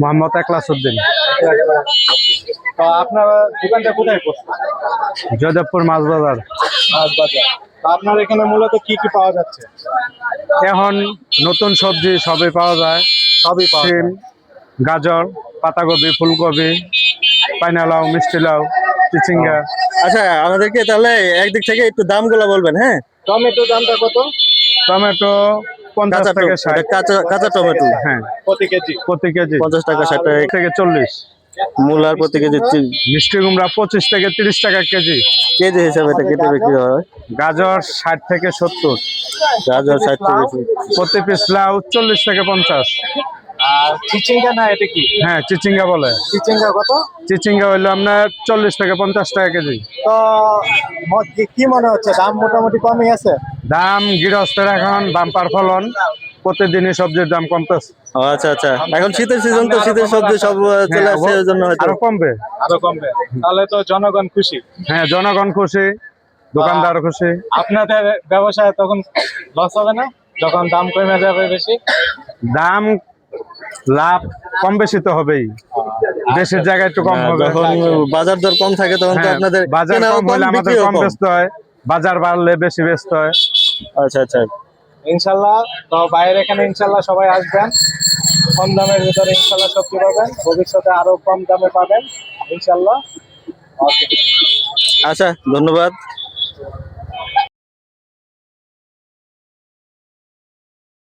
মোহাম্মদ একলাসউদ্দিন। তো আপনার দোকানটা কোথায় জয়দেবপুর মাছ বাজার মাছ বাজার আপনার এখানে মূলত কি কি পাওয়া যাচ্ছে? এখন নতুন সবজি সবই পাওয়া যায়। সবই পাওয়া সিম যায়। গাজর পাতাকপি ফুলকপি পাইনা লাউ মিষ্টি লাউ চিচিঙ্গা আচ্ছা আমাদেরকে তাহলে একদিক থেকে একটু দামগুলো বলবেন হ্যাঁ? টমেটো দামটা কত? টমেটো পঞ্চাশ ষাট। কাঁচা কাঁচা টমেটো। হ্যাঁ। প্রতি কেজি। প্রতি কেজি। পঞ্চাশ টাকা ষাট টাকা। থেকে চল্লিশ। মূলার প্রতি কেজি মিষ্টি কুমড়া পঁচিশ থেকে তিরিশ টাকা কেজি। কেজি হিসাবে এটা কেটে বিক্রি হয়। গাজর ষাট থেকে সত্তর। গাজর ষাট থেকে প্রতি পিস লাউ চল্লিশ থেকে পঞ্চাশ। আর চিচিঙ্গা না এটা কি? হ্যাঁ চিচিঙ্গা বলে। চিচিঙ্গা কত? চিচিঙ্গা হইল আপনার চল্লিশ থেকে পঞ্চাশ টাকা কেজি। তো কি- কি মনে হচ্ছে? দাম মোটামুটি কমই আছে? দাম গৃহস্থের এখন বাম্পার ফলন। প্রতিদিনই সবজির দাম কমতেছে। আচ্ছা আচ্ছা। এখন শীতের সিজন তো শীতের সবজি সব আহ, চলে হ্যাঁ, আসছে ওই জন্য হয়তো। আরও কমবে। আরও কমবে। তাহলে তো জনগণ খুশি। হ্যাঁ জনগণ খুশি দোকানদার খুশি। আপনাদের ব্যবসায় তখন লস হবে না? যখন দাম কমে যাবে বেশি? দাম লাভ কম বেশি তো হবেই। দেশের জায়গায় একটু কম হবে। যখন বাজার দর কম থাকে তখন তো হ্যাঁ, আপনাদের বাজার কম হলে আমাদের কম বেচতে হয়। বাজার বাড়লে বেশি ব্যস্ত হয়। আচ্ছা আচ্ছা। ইনশাল্লাহ তো বাইরে এখানে ইনশাল্লাহ সবাই আসবেন। কম দামের ভিতরে ইনশাল্লাহ সবজি পাবেন। ভবিষ্যতে আরও কম দামে পাবেন ইনশাল্লাহ। আচ্ছা ধন্যবাদ।